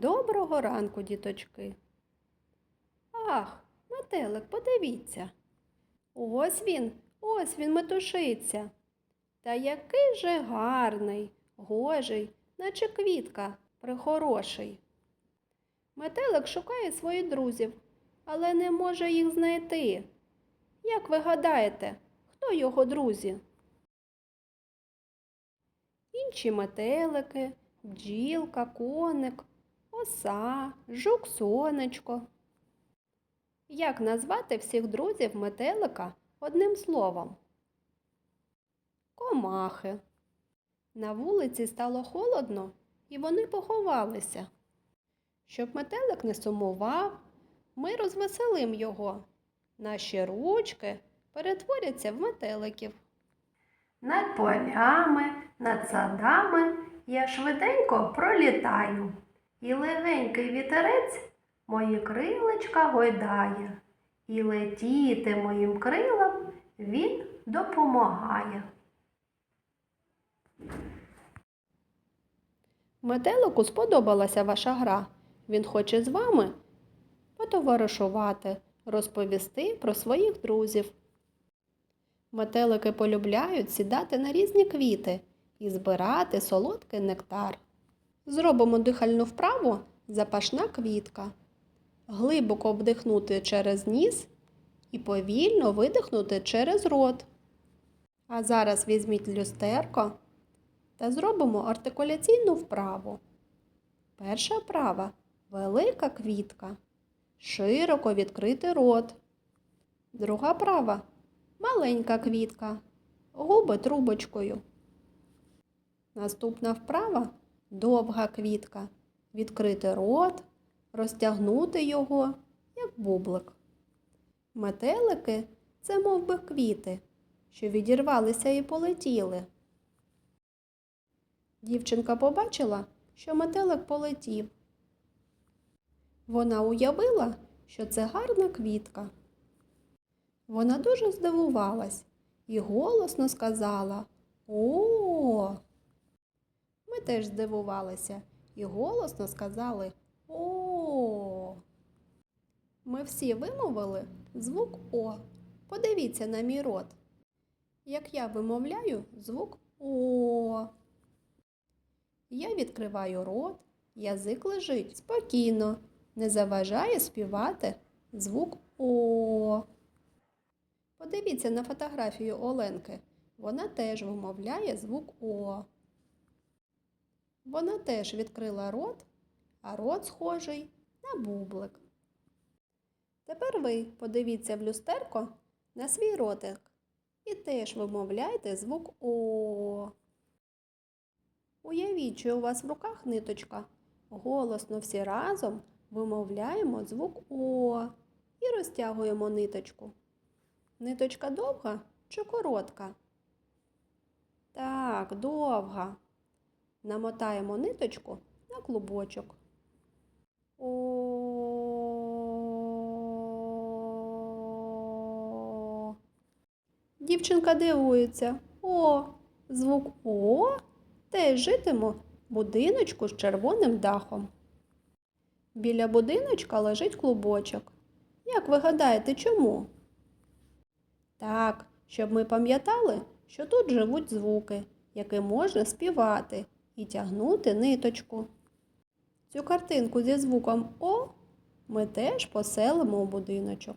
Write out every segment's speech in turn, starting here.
Доброго ранку, діточки. Ах, метелик, подивіться. Ось він, ось він метушиться. Та який же гарний, гожий, наче квітка, прихороший. Метелик шукає своїх друзів, але не може їх знайти. Як ви гадаєте, хто його друзі? Інші метелики, бджілка, коник, оса, жук сонечко. Як назвати всіх друзів метелика одним словом? Комахи. На вулиці стало холодно, і вони поховалися. Щоб метелик не сумував, ми розвеселим його. Наші ручки перетворяться в метеликів. Над полями, над садами я швиденько пролітаю, і легенький вітерець мої крилечка гойдає, і летіти моїм крилам він допомагає. Метелику сподобалася ваша гра. Він хоче з вами потоваришувати, розповісти про своїх друзів. Метелики полюбляють сідати на різні квіти і збирати солодкий нектар. Зробимо дихальну вправу запашна квітка. Глибоко вдихнути через ніс і повільно видихнути через рот. А зараз візьміть люстерко та зробимо артикуляційну вправу. Перша вправа велика квітка. Широко відкрити рот. Друга вправа маленька квітка. Губи трубочкою. Наступна вправа довга квітка. Відкрити рот, розтягнути його, як бублик. Метелики це мов би квіти, що відірвалися і полетіли. Дівчинка побачила, що метелик полетів. Вона уявила, що це гарна квітка. Вона дуже здивувалась і голосно сказала О. Ми теж здивувалися і голосно сказали О. Ми всі вимовили звук О. Подивіться на мій рот. Як я вимовляю звук О. Я відкриваю рот, язик лежить спокійно, не заважає співати звук О. Подивіться на фотографію Оленки. Вона теж вимовляє звук О. Вона теж відкрила рот, а рот схожий на бублик. Тепер ви подивіться в люстерко на свій ротик і теж вимовляйте звук О. Уявіть, що у вас в руках ниточка. Голосно всі разом вимовляємо звук О і розтягуємо ниточку. Ниточка довга чи коротка? Так, довга. Намотаємо ниточку на клубочок. О. Дівчинка дивується. О, звук О теж житиме в будиночку з червоним дахом. Біля будиночка лежить клубочок. Як ви гадаєте, чому? Так, щоб ми пам'ятали, що тут живуть звуки, які можна співати і тягнути ниточку. Цю картинку зі звуком О ми теж поселимо у будиночок.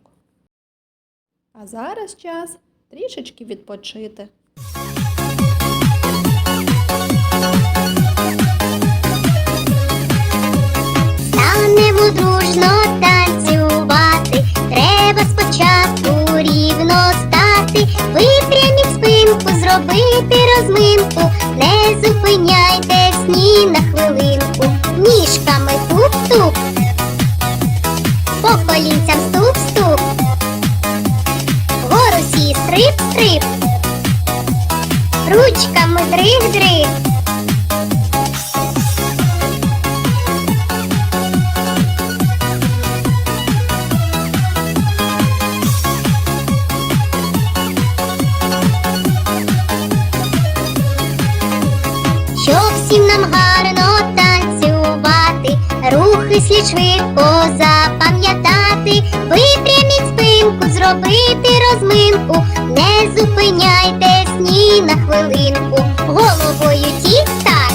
А зараз час трішечки відпочити. Зробити розминку. Не зупиняйтесь ні на хвилинку. Ніжками туп-туп. По колінцям ступ-ступ. Вгору сі стрип-стрип. Ручками дриг-дриг. Слід швидко запам'ятати, випряміть спинку, зробити розминку, не зупиняйтесь ні на хвилинку, головою тік-так,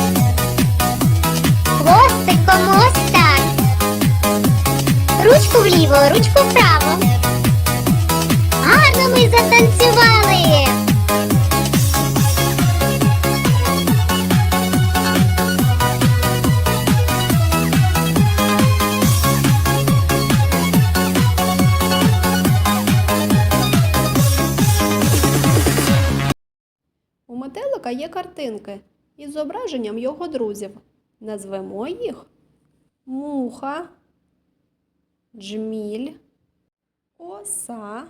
хвостиком ось так, ручку вліво, ручку вправо. У метелика є картинки із зображенням його друзів. Назвемо їх муха, джміль, оса,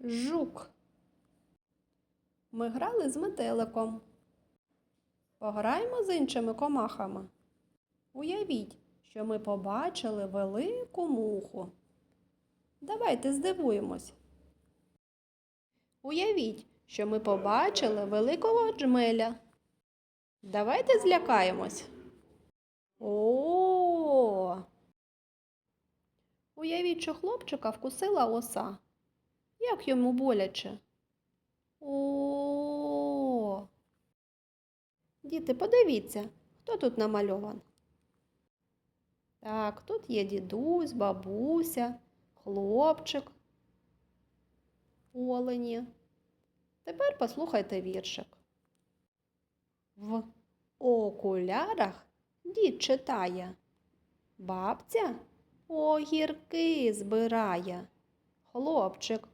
жук. Ми грали з метеликом. Пограємо з іншими комахами. Уявіть, що ми побачили велику муху. Давайте здивуємось. Уявіть, що ми побачили великого джмеля. Давайте злякаємось. О! Уявіть, що хлопчика вкусила оса. Як йому боляче? О! Діти, подивіться, хто тут намальован? Так, тут є дідусь, бабуся, хлопчик, олені. Тепер послухайте віршик. В окулярах дід читає. Бабця огірки збирає. Хлопчик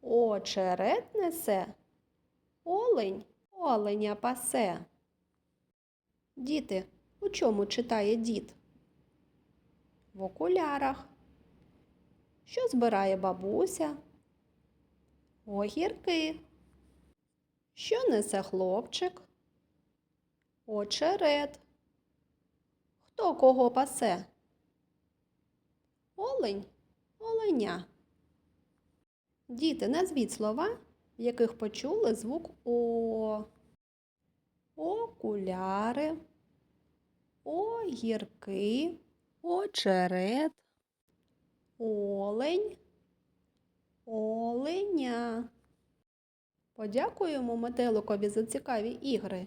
очерет несе. Олень оленя пасе. Діти, у чому читає дід? В окулярах. Що збирає бабуся? Огірки. Що несе хлопчик? Очерет. Хто кого пасе? Олень, оленя. Діти, назвіть слова, в яких почули звук О. Окуляри, огірки, очерет, олень, оленя. Подякуємо метеликові за цікаві ігри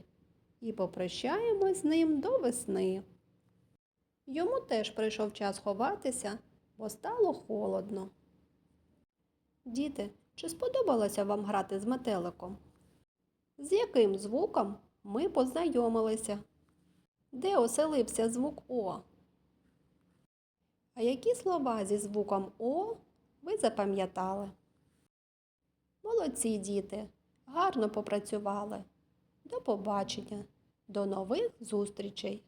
і попрощаємось з ним до весни. Йому теж прийшов час ховатися, бо стало холодно. Діти, чи сподобалося вам грати з метеликом? З яким звуком ми познайомилися? Де оселився звук О? А які слова зі звуком О ви запам'ятали? Молодці діти, гарно попрацювали. До побачення, до нових зустрічей!